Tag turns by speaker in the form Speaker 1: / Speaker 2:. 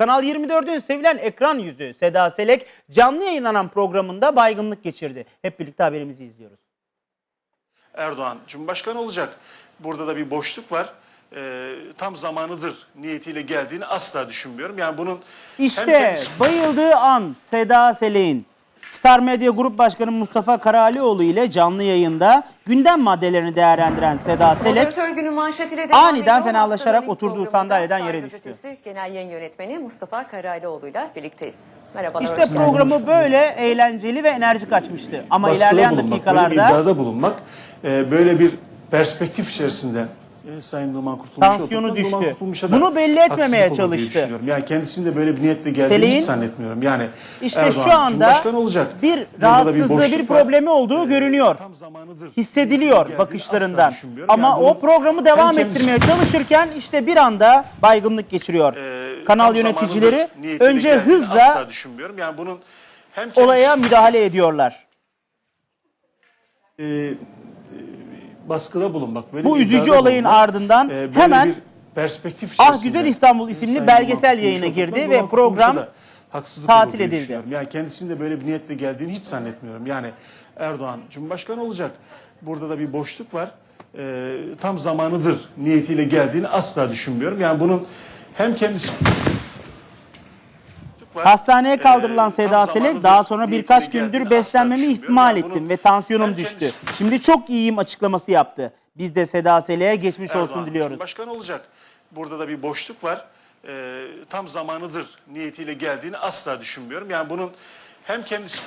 Speaker 1: Kanal 24'ün sevilen ekran yüzü Seda Selek canlı yayınlanan programında baygınlık geçirdi. Hep birlikte haberimizi izliyoruz.
Speaker 2: Erdoğan Cumhurbaşkanı olacak. Burada da bir boşluk var. Ee, tam zamanıdır niyetiyle geldiğini asla düşünmüyorum. Yani bunun
Speaker 1: İşte
Speaker 2: kendisi-
Speaker 1: bayıldığı an Seda Selek'in Star Medya Grup Başkanı Mustafa Karalioğlu ile canlı yayında gündem maddelerini değerlendiren Seda Selek
Speaker 3: Moderatör günü manşetiyle devam
Speaker 1: aniden
Speaker 3: ediyor.
Speaker 1: fenalaşarak
Speaker 3: Haftanın ilk
Speaker 1: oturduğu
Speaker 3: programında
Speaker 1: sandalyeden
Speaker 3: Star
Speaker 1: yere düştü.
Speaker 3: Gazetesi Genel Yayın Yönetmeni Mustafa Karalioğlu ile birlikteyiz. Merhabalar.
Speaker 1: işte
Speaker 3: hoş geldiniz.
Speaker 1: programı böyle eğlenceli ve enerjik açmıştı. Ama
Speaker 2: baskıda
Speaker 1: ilerleyen
Speaker 2: bulunmak, böyle bir
Speaker 1: dakikalarda
Speaker 2: iddiada bulunmak, e, böyle bir perspektif içerisinde e, Sayın Numan Kurtulmuş'a
Speaker 1: Tansiyonu
Speaker 2: oturtmak,
Speaker 1: düştü.
Speaker 2: Numan Kurtulmuş'a da
Speaker 1: Bunu belli etmemeye çalıştı.
Speaker 2: Yani kendisinin de böyle bir niyetle geldiğini
Speaker 1: Selin,
Speaker 2: hiç zannetmiyorum. Yani
Speaker 1: İşte
Speaker 2: Erdoğan
Speaker 1: şu anda
Speaker 2: olacak.
Speaker 1: bir rahatsızlığı, bir
Speaker 2: var.
Speaker 1: problemi olduğu
Speaker 2: Ee,
Speaker 1: görünüyor.
Speaker 2: tam zamanıdır
Speaker 1: Hissediliyor
Speaker 2: geldiğini
Speaker 1: bakışlarından. Ama
Speaker 2: Yani
Speaker 1: o programı devam
Speaker 2: kendisi-
Speaker 1: ettirmeye çalışırken işte bir anda baygınlık geçiriyor.
Speaker 2: Ee,
Speaker 1: Kanal yöneticileri önce
Speaker 2: geldiğini
Speaker 1: hızla
Speaker 2: düşünmüyorum. Yani bunun hem kendisi-
Speaker 1: olaya müdahale ediyorlar.
Speaker 2: e, e, baskıda bulunmak. Böyle
Speaker 1: Bu üzücü olayın
Speaker 2: bulunmak,
Speaker 1: ardından
Speaker 2: e, böyle
Speaker 1: hemen
Speaker 2: bir perspektif
Speaker 1: Ah Güzel İstanbul isimli
Speaker 2: Sayın
Speaker 1: belgesel
Speaker 2: Numan
Speaker 1: yayına girdi ve program
Speaker 2: haksızlık
Speaker 1: tatil edildi.
Speaker 2: Yani kendisinin de böyle bir niyetle geldiğini hiç zannetmiyorum. Yani Erdoğan Cumhurbaşkanı olacak. Burada da bir boşluk var. E, tam zamanıdır niyetiyle geldiğini asla düşünmüyorum. Yani bunun hem kendisi var.
Speaker 1: Hastaneye kaldırılan
Speaker 2: Ee,
Speaker 1: Seda Selek daha sonra birkaç gündür beslenmemi ihmal
Speaker 2: bunun
Speaker 1: ettim ve tansiyonum düştü. Şimdi çok iyiyim açıklaması yaptı. Biz de Seda Selek'e geçmiş olsun diliyoruz.
Speaker 2: Cumhurbaşkanı olacak. Burada da bir boşluk var. Ee, tam zamanıdır niyetiyle geldiğini asla düşünmüyorum. Yani bunun hem kendisi